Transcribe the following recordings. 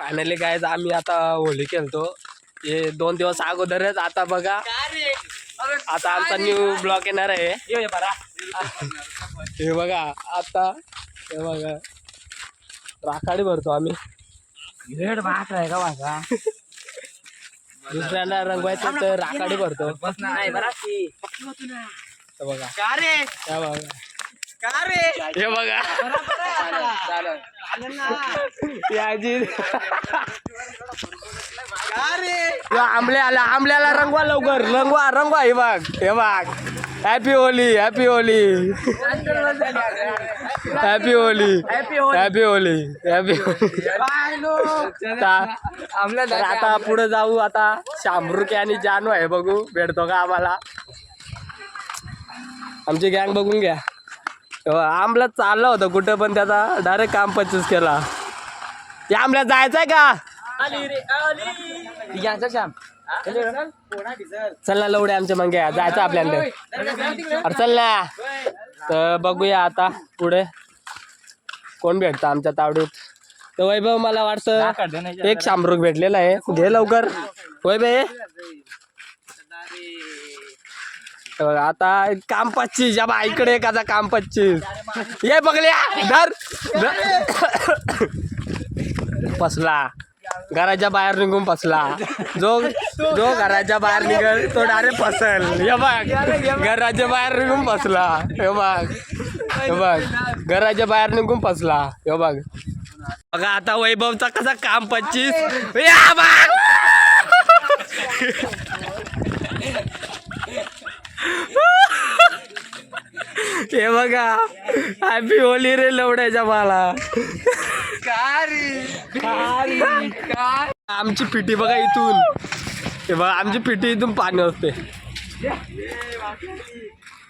Finally काय आम्ही आता होळी खेळतो. हे दोन दिवस अगोदरच आता बघा. आता आमचा न्यू ब्लॉक येणार आहे. हे बघा आता हे बघा. राखाडी भरतो आम्ही. ग्रेड भात आहे का माझा? दुसऱ्यांना रंगवायचं तर राखाडी भरतो. बघा. का रे? बघा. का रे? हे बघा. याची का रे यो, आंबले आला आंबल्याला रंगवा लवकर. रंगवा रंगवा हे बघ हे बघ. Happy Holi happy Holi happy Holi happy Holi happy तर आता पुढे जाऊ आता शामरुके आणि जानू आहे बघू. भेटतो का आम्हाला? आमची गँग बघून घ्या. आमला चाललं होतं कुठं पण त्याचा डायरेक्ट काम पच्चीस केला. या आमला जायचंय का? यांचा श्याम. चल ना लवडे आमच्या मग जायचं आपल्याला. अरे चल ना. तर बघूया आता पुढे. कोण भेटतं आमच्या तावडीत? तर वैभव मला वाटतं एक शामरुख भेटलेला आहे. घे लवकर. वैभव ये. आता काम पच्चीस या बा इकडे एखादा काम पच्चीस. ये बघल्या धर. धर. फसला. घराच्या बाहेर निघून फसला. जो जो घराच्या बाहेर निघल तो डायरेक्ट फसल. हे बघ. घराच्या बाहेर निघून फसला. हे बघ. हे बघ. घराच्या बाहेर निघून फसला. हे बघ. बघा आता वैभवचा कसा काम पच्चीस. या बघ हे बघा हॅपी होली रे लवड्याच्या मला आमची पिटी बघा इथून. हे बघा आमची पिटी इथून पाणी असते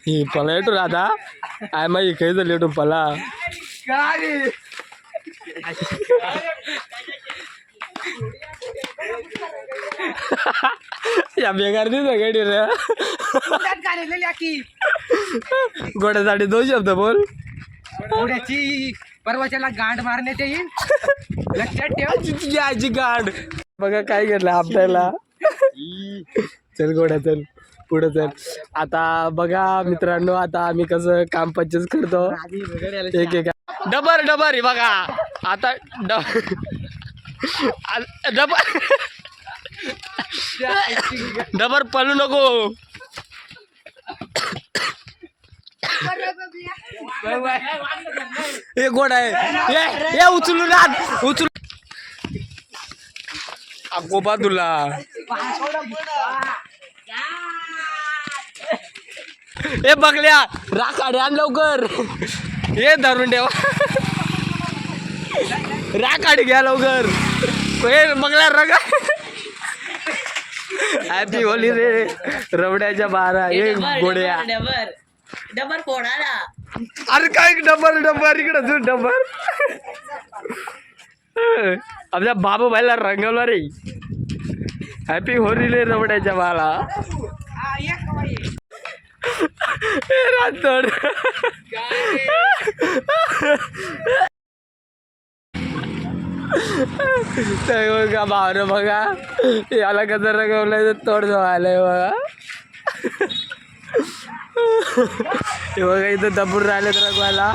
ही पला येतो राधा आय मग इकडे झाली येतो पला. या बेकार दिसत गडी रे? गोड्यासाठी दोन शब्द बोल. पुण्याची परवाच्याला गांड मारण्यात येईल. लक्षात ठेव. गाड. बघा काय घेतलं आपल्याला. चल गोड्या चल. पुढे चल. आता बघा मित्रांनो आता आम्ही कसं काम पच्चीस करतो. एक एक डबर डबर हे बघा. आता डबर डबर पळू नको. हे गोड आहे. ये ये उचलून आण. उचलू अगोबा तुला ए बघल्या. राखाडी आण लवकर. ये धरून ठेवा. राखाडी घ्या लवकर. ए बघल्या रगा. हॅपी होली रे रवड्याच्या बारा ए गोड्या. डबर कोणाला अरे काय डबर डबर इकडे तू डबर. आपल्या बाबू भाईला रंगवला रे. हॅपी होरी रे रवड्याच्या बाला ए, रातोड. तर बघा भावनं बघा? याला कसं रंगवलंय तर तोड जवायलाय बघा. हे बघा इथं दबून राहिले तर रंगवायला.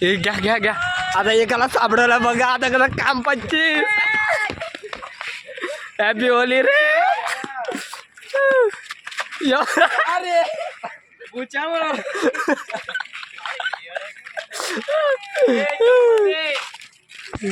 हे घ्या घ्या घ्या. आता एकाला सापडवला बघा आता कसं काम पच्चीस हॅपी होली रे. यो.